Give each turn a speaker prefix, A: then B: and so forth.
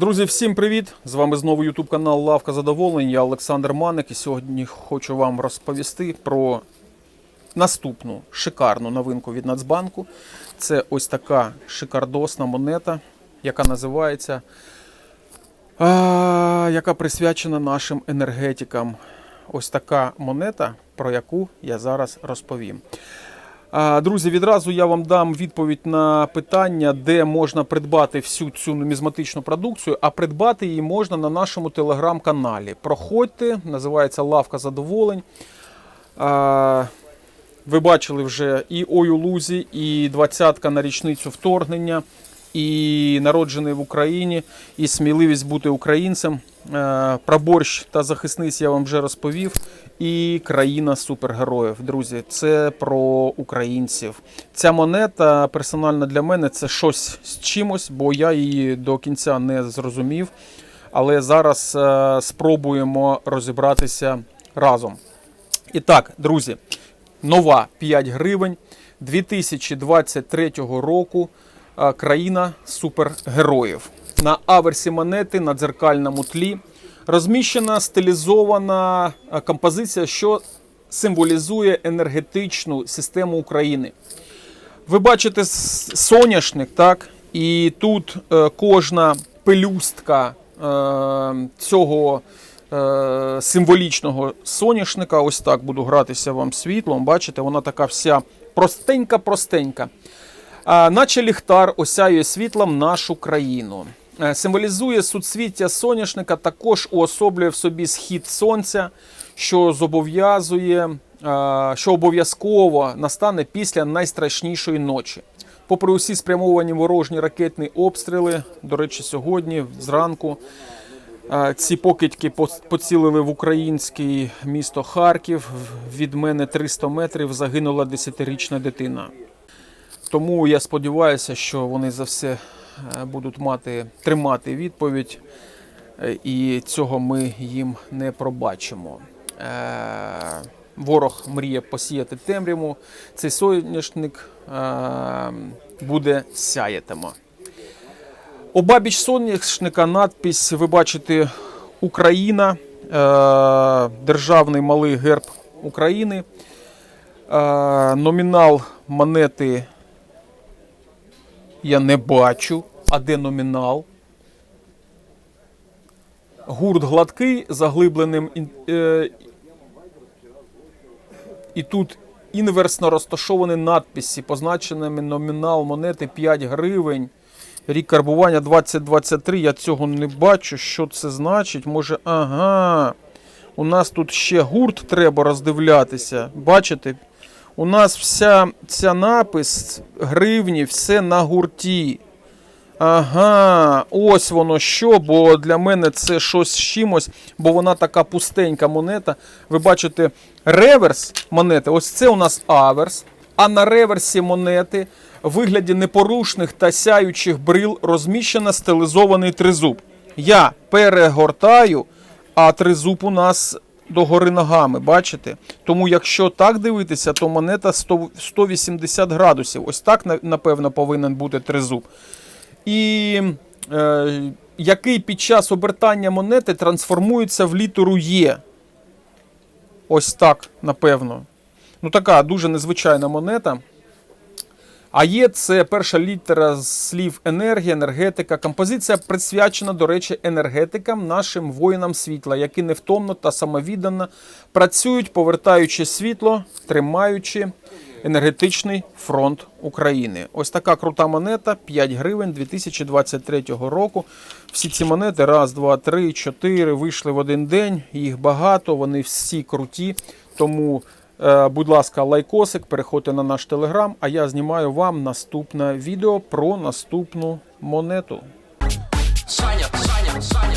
A: Друзі, всім привіт! З вами знову YouTube канал Лавка Задоволень. Я Олександр Маник і сьогодні хочу вам розповісти про наступну шикарну новинку від Нацбанку. Це ось така шикардосна монета, яка називається, а, яка присвячена нашим енергетикам. Ось така монета, про яку я зараз розповім. Друзі, відразу я вам дам відповідь на питання, де можна придбати всю цю нумізматичну продукцію, а придбати її можна на нашому телеграм-каналі. Проходьте, називається Лавка Задоволень. Ви бачили вже і Ой у Лузі, і двадцятка на річницю вторгнення, і народжений в Україні, і сміливість бути українцем. Е, Про борщ та захисниць я вам вже розповів. І країна супергероїв. Друзі, це про українців. Ця монета персонально для мене це щось з чимось, бо я її до кінця не зрозумів. Але зараз е, спробуємо розібратися разом. І так, друзі, нова 5 гривень 2023 року. е, Країна супергероїв. На аверсі монети на дзеркальному тлі розміщена стилізована е, композиція, що символізує енергетичну систему України. Ви бачите соняшник, так? І тут е, кожна пелюстка е, цього символічного соняшника, ось так буду гратися вам світлом. Бачите, вона така вся простенька-простенька. Наче ліхтар осяює світлом нашу країну. Е, Символізує суцвіття соняшника, також уособлює в собі схід сонця, що зобов'язує, е, що обов'язково настане після найстрашнішої ночі. Попри усі спрямовані ворожні ракетні обстріли, до речі, сьогодні зранку е, ці покидьки поцілили в українське місто Харків. Від мене 300 метрів загинула 10-річна дитина. Тому я сподіваюся, що вони за все будуть мати тримати відповідь, е, і цього ми їм не пробачимо. Е, Ворог мріє посіяти темряву. Цей соняшник е, буде сяятиме. Обабіч соняшника надпись ви бачите Україна, е, державний малий герб України. Е, номінал монети я не бачу. А де номінал? Гурт гладкий, заглибленим. Е, і тут інверсно розташовані надписи, позначеними номінал монети 5 гривень. Рік карбування 2023. Я цього не бачу. Що це значить? Може, ага. У нас тут ще гурт треба роздивлятися. Бачите? У нас вся ця напис гривні, все на гурті. Ага, ось воно що, бо для мене це щось з чимось, бо вона така пустенька монета. Ви бачите реверс монети. Ось це у нас аверс. А на реверсі монети в вигляді непорушних та сяючих брил розміщено стилізований тризуб. Я перегортаю, а тризуб у нас догори ногами, бачите? Тому якщо так дивитися, то монета 100 180 градусів. Ось так, напевно, повинен бути тризуб. І е, який під час обертання монети трансформується в літеру Є. Ось так, напевно. Ну, така дуже незвичайна монета. А є це перша літера слів енергія, енергетика. Композиція присвячена, до речі, енергетикам, нашим воїнам світла, які невтомно та самовіддано працюють, повертаючи світло, тримаючи енергетичний фронт України. Ось така крута монета, 5 гривень 2023 року. Всі ці монети, раз, два, три, чотири, вийшли в один день. Їх багато, вони всі круті. Тому Будь ласка, лайкосик, переходьте на наш телеграм, а я знімаю вам наступне відео про наступну монету.
B: Саня, Саня, Саня,